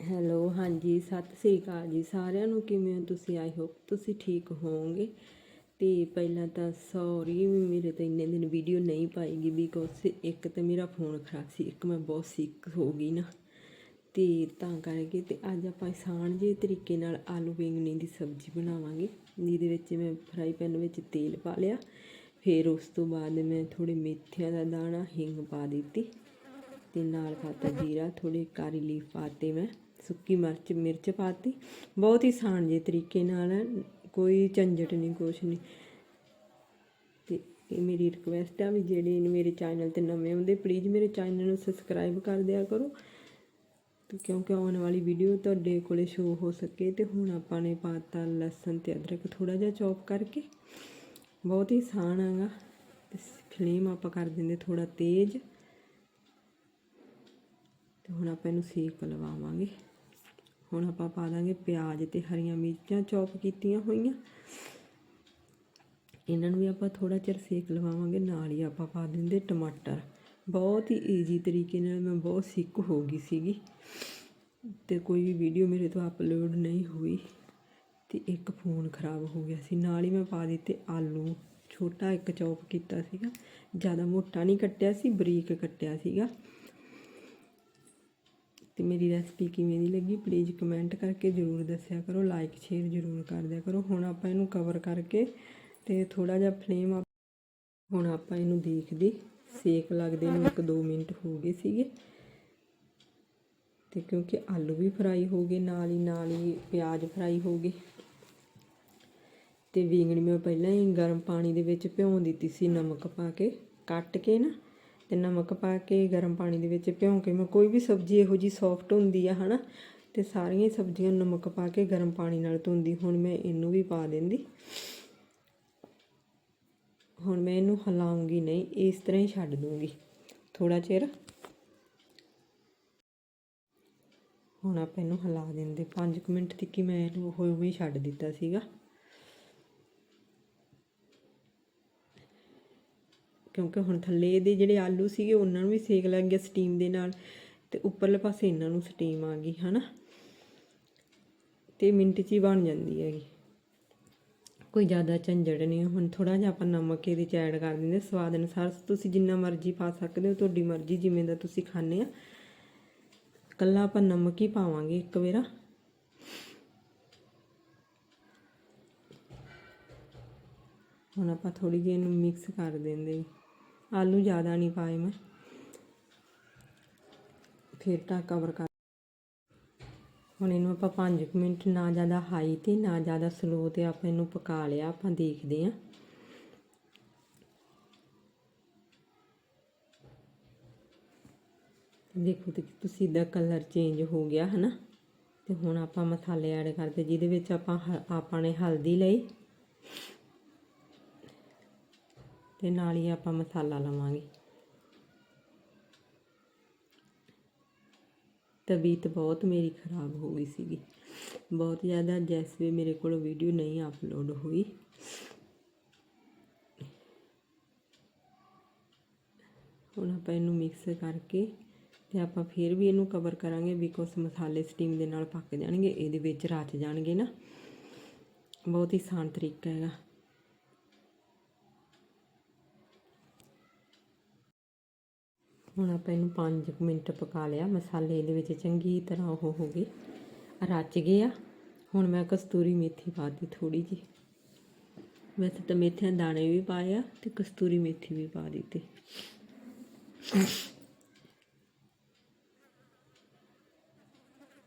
Hello, ਹਾਂਜੀ, ਸਤਿ ਸ੍ਰੀ ਅਕਾਲ ਜੀ ਸਾਰਿਆਂ ਨੂੰ, ਕਿਵੇਂ ਹੋ ਤੁਸੀਂ? ਆਈ ਹੋਪ ਤੁਸੀਂ ਠੀਕ ਹੋਵੋਗੇ। ਤੇ ਪਹਿਲਾਂ ਤਾਂ ਸੌਰੀ ਮੇਰੇ ਤਾਂ ਇੰਨੇ ਦਿਨ ਵੀਡੀਓ ਨਹੀਂ ਪਾਏਗੀ ਬਿਕੋਜ਼ ਇੱਕ ਤਾਂ ਮੇਰਾ ਫੋਨ ਖਰਾਬ ਸੀ, ਇੱਕ ਮੈਂ ਬਹੁਤ ਸਿੱਕ ਹੋ ਗਈ ਨਾ। ਤੇ ਤਾਂ ਕਰਕੇ ਤੇ ਅੱਜ ਆਪਾਂ ਆਸਾਨ ਜਿਹੇ ਤਰੀਕੇ ਨਾਲ ਆਲੂ ਬੈਂਗਣੀ ਦੀ ਸਬਜ਼ੀ ਬਣਾਵਾਂਗੇ, ਜਿਹਦੇ ਵਿੱਚ ਮੈਂ ਫਰਾਈ ਪੈਨ ਵਿੱਚ ਤੇਲ ਪਾ ਲਿਆ। ਫਿਰ ਉਸ ਤੋਂ ਬਾਅਦ ਮੈਂ ਥੋੜੇ ਮੇਥਿਆਂ ਦਾ ਦਾਣਾ ਹਿੰਗ ਪਾ ਦਿੱਤੀ, ਤੇ ਨਾਲ ਪਾਤਾ ਜੀਰਾ ਥੋੜੀ ਕਾਰੀ ਲੀਫ ਪਾਤੇ ਮੈਂ। ਸੁੱਕੀ ਮਿਰਚ ਮਿਰਚ ਪਾਤੀ। ਬਹੁਤ ਹੀ ਆਸਾਨ ਜਿਹੇ ਤਰੀਕੇ ਨਾਲ, ਕੋਈ ਝੰਜਟ ਨਹੀਂ, ਕੁਛ ਨਹੀਂ। ਤੇ ਇਹ ਮੇਰੀ ਰਿਕਵੈਸਟ ਆ ਵੀ ਜਿਹੜੇ ਮੇਰੇ ਚੈਨਲ ਤੇ ਨਵੇਂ ਹੁੰਦੇ ਪਲੀਜ਼ ਮੇਰੇ ਚੈਨਲ ਨੂੰ ਸਬਸਕ੍ਰਾਈਬ ਕਰ ਦਿਆ ਕਰੋ। ਤੇ ਕਿਉਂਕਿ ਆਉਣ ਵਾਲੀ ਵੀਡੀਓ ਤੁਹਾਡੇ ਕੋਲੇ ਸ਼ੋ ਹੋ ਸਕੇ ਤੇ ਹੁਣ ਆਪਾਂ ਨੇ ਪਾਤਾ ਲਸਣ ਤੇ ਅਦਰਕ ਥੋੜਾ ਜਿਹਾ ਚੌਪ ਕਰਕੇ। ਬਹੁਤ ਹੀ ਆਸਾਨ ਹੈਗਾ ਤੇ ਫਲੇਮ ਆਪਾਂ ਕਰ ਦਿੰਦੇ ਥੋੜਾ ਤੇਜ਼। ਤੇ ਹੁਣ ਆਪਾਂ ਇਹਨੂੰ ਸੇਕ ਲਵਾਵਾਂਗੇ। ਹੁਣ ਆਪਾਂ ਪਾ ਦਾਂਗੇ ਪਿਆਜ਼ ਤੇ ਹਰੀਆਂ ਮਿਰਚਾਂ ਚੌਪ ਕੀਤੀਆਂ ਹੋਈਆਂ। ਇਹਨਾਂ ਨੂੰ ਵੀ ਆਪਾਂ ਥੋੜਾ ਚਿਰ ਸੇਕ ਲਵਾਵਾਂਗੇ, ਨਾਲ ਹੀ ਆਪਾਂ ਪਾ ਦਿੰਦੇ ਟਮਾਟਰ। ਬਹੁਤ ਹੀ ਈਜ਼ੀ ਤਰੀਕੇ ਨਾਲ ਮੈਂ ਬਹੁਤ ਸਿੱਕ ਹੋ ਗਈ ਸੀਗੀ ਤੇ ਕੋਈ ਵੀ ਵੀਡੀਓ ਮੇਰੇ ਤੋਂ ਅਪਲੋਡ ਨਹੀਂ ਹੋਈ ਤੇ ਇੱਕ ਫੋਨ ਖਰਾਬ ਹੋ ਗਿਆ ਸੀ। ਨਾਲ ਹੀ ਮੈਂ ਪਾ ਦਿੱਤੇ ਆਲੂ। ਛੋਟਾ ਇੱਕ ਚੌਪ ਕੀਤਾ ਸੀਗਾ, ਜ਼ਿਆਦਾ ਮੋਟਾ ਨਹੀਂ ਕੱਟਿਆ ਸੀ, ਬਰੀਕ ਕੱਟਿਆ ਸੀਗਾ। ਤੇ ਮੇਰੀ ਰੈਸਪੀ ਕਿਵੇਂ ਦੀ ਲੱਗੀ ਪਲੀਜ਼ ਕਮੈਂਟ ਕਰਕੇ ਜਰੂਰ ਦੱਸਿਆ ਕਰੋ ਲਾਈਕ ਸ਼ੇਅਰ ਜਰੂਰ ਕਰ ਦਿਆ ਕਰੋ। ਹੁਣ ਆਪਾਂ ਇਹਨੂੰ ਕਵਰ ਕਰਕੇ ਤੇ ਥੋੜਾ ਜਿਹਾ ਫਲੇਮ ਹੁਣ ਆਪਾਂ ਇਹਨੂੰ ਦੇਖਦੇ ਸੇਕ ਲੱਗਦੇ ਨੂੰ 1-2 ਮਿੰਟ ਹੋ ਗਏ ਸੀਗੇ। ਤੇ ਕਿਉਂਕਿ ਆਲੂ ਵੀ ਫਰਾਈ ਹੋ ਗਏ, ਨਾਲ ਹੀ ਨਾਲ ਹੀ ਪਿਆਜ਼ ਫਰਾਈ ਹੋ ਗਏ। ਤੇ ਵਿੰਗਣੀ ਮੈਂ ਪਹਿਲਾਂ ਹੀ ਗਰਮ ਪਾਣੀ ਦੇ ਵਿੱਚ ਭਿਉਂ ਦਿੱਤੀ ਸੀ ਨਮਕ ਪਾ ਕੇ, ਕੱਟ ਕੇ ਨਾ। ਤੇ ਨਮਕ ਪਾ ਕੇ, ਗਰਮ ਪਾਣੀ ਦੇ ਵਿੱਚ ਭਿਉਂ ਕੇ, ਮੈਂ ਕੋਈ ਵੀ ਸਬਜ਼ੀ ਇਹੋ ਜੀ ਸੌਫਟ ਹੁੰਦੀ ਆ, ਹਨਾ, ਤੇ ਸਾਰੀਆਂ ਸਬਜ਼ੀਆਂ ਨਮਕ ਪਾ ਕੇ ਗਰਮ ਪਾਣੀ ਨਾਲ ਧੋਂਦੀ। ਹੁਣ ਮੈਂ ਇਹਨੂੰ ਵੀ ਪਾ ਦਿੰਦੀ। ਹੁਣ ਮੈਂ ਇਹਨੂੰ ਹਿਲਾਉਂਗੀ ਨਹੀਂ, ਇਸ ਤਰ੍ਹਾਂ ਹੀ ਛੱਡ ਦੂੰਗੀ। ਥੋੜਾ ਚਿਰ। ਹੁਣ ਆਪਾਂ ਇਹਨੂੰ ਹਿਲਾ ਦਿੰਦੇ। 5 ਮਿੰਟ ਤੱਕ ਹੀ ਮੈਂ ਇਹਨੂੰ ਹੋਏ ਹੋਏ ਛੱਡ ਦਿੱਤਾ ਸੀਗਾ। ਕਿਉਂਕਿ ਹੁਣ ਥੱਲੇ ਇਹਦੇ ਜਿਹੜੇ ਆਲੂ ਸੀਗੇ ਉਹਨਾਂ ਨੂੰ ਵੀ ਸੇਕ ਲੱਗ ਗਿਆ ਸਟੀਮ ਦੇ ਨਾਲ ਤੇ ਉੱਪਰਲੇ ਪਾਸੇ ਇਹਨਾਂ ਨੂੰ ਸਟੀਮ ਆ ਗਈ, ਹਨਾ? ਤੇ ਮਿੰਟ 'ਚ ਹੀ ਬਣ ਜਾਂਦੀ ਹੈਗੀ। ਕੋਈ ਜ਼ਿਆਦਾ ਝੰਜੜ ਨਹੀਂ, ਹੁਣ ਥੋੜਾ ਜਿਹਾ ਆਪਾਂ ਨਮਕ ਇਹਦੇ 'ਚ ਐਡ ਕਰ ਦਿੰਦੇ ਸਵਾਦ ਅਨੁਸਾਰ ਤੁਸੀਂ ਜਿੰਨਾ ਮਰਜ਼ੀ ਪਾ ਸਕਦੇ ਹੋ, ਤੁਹਾਡੀ ਮਰਜ਼ੀ, ਜਿਵੇਂ ਦਾ ਤੁਸੀਂ ਖਾਣੇ ਆ। ਕੱਲਾ ਆਪਾਂ ਨਮਕ ਹੀ ਪਾਵਾਂਗੇ ਇੱਕ ਵੇਰਾ। ਹੁਣ ਆਪਾਂ ਥੋੜੀ ਜਿਹੀ ਇਹਨੂੰ ਮਿਕਸ ਕਰ ਦਿੰਦੇ ਆਲੂ ਜ਼ਿਆਦਾ ਨਹੀਂ ਪਾਏ ਮੈਂ। ਫਿਰ ਤਾਂ ਕਵਰ ਕਰ ਹੁਣ ਇਹਨੂੰ ਆਪਾਂ 5 ਮਿੰਟ ਨਾ ਜ਼ਿਆਦਾ ਹਾਈ ਤੇ ਨਾ ਜ਼ਿਆਦਾ ਸਲੋ ਤੇ ਆਪਾਂ ਇਹਨੂੰ ਪਕਾ ਲਿਆ, ਆਪਾਂ ਦੇਖਦੇ ਆਂ ਦੇਖੋ ਤੇ ਤੁਸੀਂ ਦਾ ਕਲਰ ਚੇਂਜ ਹੋ ਗਿਆ ਹਨਾ। ਤੇ ਹੁਣ ਆਪਾਂ ਮਸਾਲੇ ਐਡ ਕਰਦੇ ਜਿਹਦੇ ਵਿੱਚ ਆਪਾਂ ਆਪਾਂ ਨੇ ਹਲਦੀ ਲਈ। ਤੇ ਨਾਲ ਹੀ ਆਪਾਂ ਮਸਾਲਾ ਲਵਾਂਗੇ। ਤਬੀਅਤ ਬਹੁਤ ਮੇਰੀ ਖਰਾਬ ਹੋ ਗਈ ਸੀਗੀ। ਬਹੁਤ ਜ਼ਿਆਦਾ ਜੈਸੇ ਮੇਰੇ ਕੋਲ ਵੀਡੀਓ ਨਹੀਂ ਅਪਲੋਡ ਹੋਈ। ਹੁਣ ਆਪਾਂ ਇਹਨੂੰ ਮਿਕਸ ਕਰਕੇ ਤੇ ਆਪਾਂ ਫਿਰ ਵੀ ਇਹਨੂੰ ਕਵਰ ਕਰਾਂਗੇ ਬਿਕੋਜ਼ ਮਸਾਲੇ ਸਟੀਮ ਦੇ ਨਾਲ ਪੱਕ ਜਾਣਗੇ, ਇਹਦੇ ਵਿੱਚ ਰਚ ਜਾਣਗੇ ਨਾ। ਬਹੁਤ ਹੀ ਆਸਾਨ ਤਰੀਕਾ ਹੈਗਾ। ਹੁਣ ਆਪਾਂ ਇਹਨੂੰ 5 ਮਿੰਟ ਪਕਾ ਲਿਆ। ਮਸਾਲੇ ਇਹਦੇ ਵਿੱਚ ਚੰਗੀ ਤਰ੍ਹਾਂ ਉਹ ਹੋ ਗਏ, ਰਚ ਗਏ ਆ। ਹੁਣ ਮੈਂ ਕਸਤੂਰੀ ਮੇਥੀ ਪਾ ਪਾਤੀ ਥੋੜੀ ਜੀ ਵੈਸੇ ਤਾਂ ਮੇਥਿਆਂ ਦਾਣੇ ਵੀ ਪਾਏ ਆ ਤੇ ਕਸਤੂਰੀ ਮੇਥੀ ਵੀ ਪਾ ਦਿੱਤੀ।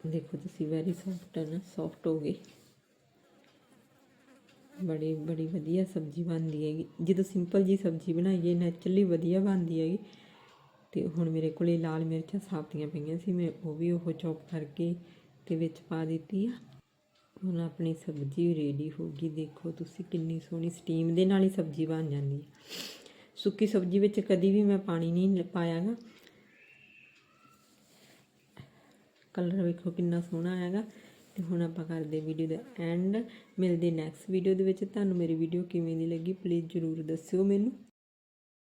ਦੇਖੋ ਤੁਸੀਂ ਵੈਰੀ ਸੌਫਟ ਹੈ ਨਾ ਸੌਫਟ ਹੋ ਗਈ ਬੜੀ ਬੜੀ ਵਧੀਆ ਸਬਜ਼ੀ ਬਣਦੀ ਹੈਗੀ। ਜਦੋਂ ਸਿੰਪਲ ਜੀ ਸਬਜ਼ੀ ਬਣਾਈਏ ਨੈਚੁਰਲੀ ਵਧੀਆ ਬਣਦੀ ਹੈਗੀ। ਤੇ ਹੁਣ ਮੇਰੇ ਕੋਲੇ ਲਾਲ ਮਿਰਚਾਂ ਸਾਬਤੀਆਂ ਪਈਆਂ ਸੀ, ਮੈਂ ਉਹ ਵੀ ਉਹ ਚੌਪ ਕਰਕੇ ਤੇ ਵਿੱਚ ਪਾ ਦਿੱਤੀ ਆ। ਹੁਣ ਆਪਣੀ ਸਬਜ਼ੀ ਰੈਡੀ ਹੋ ਗਈ। ਦੇਖੋ ਤੁਸੀਂ ਕਿੰਨੀ ਸੋਹਣੀ ਸਟੀਮ ਦੇ ਨਾਲ ਹੀ ਸਬਜ਼ੀ ਬਣ ਜਾਂਦੀ ਹੈ ਸੁੱਕੀ ਸਬਜ਼ੀ ਵਿੱਚ ਕਦੀ ਵੀ ਮੈਂ ਪਾਣੀ ਨਹੀਂ ਪਾਇਆਗਾ। ਕਲਰ ਵੇਖੋ ਕਿੰਨਾ ਸੋਹਣਾ ਹੈਗਾ ਤੇ ਹੁਣ ਆਪਾਂ ਕਰਦੇ ਵੀਡੀਓ ਦਾ ਐਂਡ ਮਿਲਦੇ ਨੈਕਸਟ ਵੀਡੀਓ ਦੇ ਵਿੱਚ। ਤੁਹਾਨੂੰ ਮੇਰੀ ਵੀਡੀਓ ਕਿਵੇਂ ਦੀ ਲੱਗੀ ਪਲੀਜ਼ ਜਰੂਰ ਦੱਸਿਓ ਮੈਨੂੰ।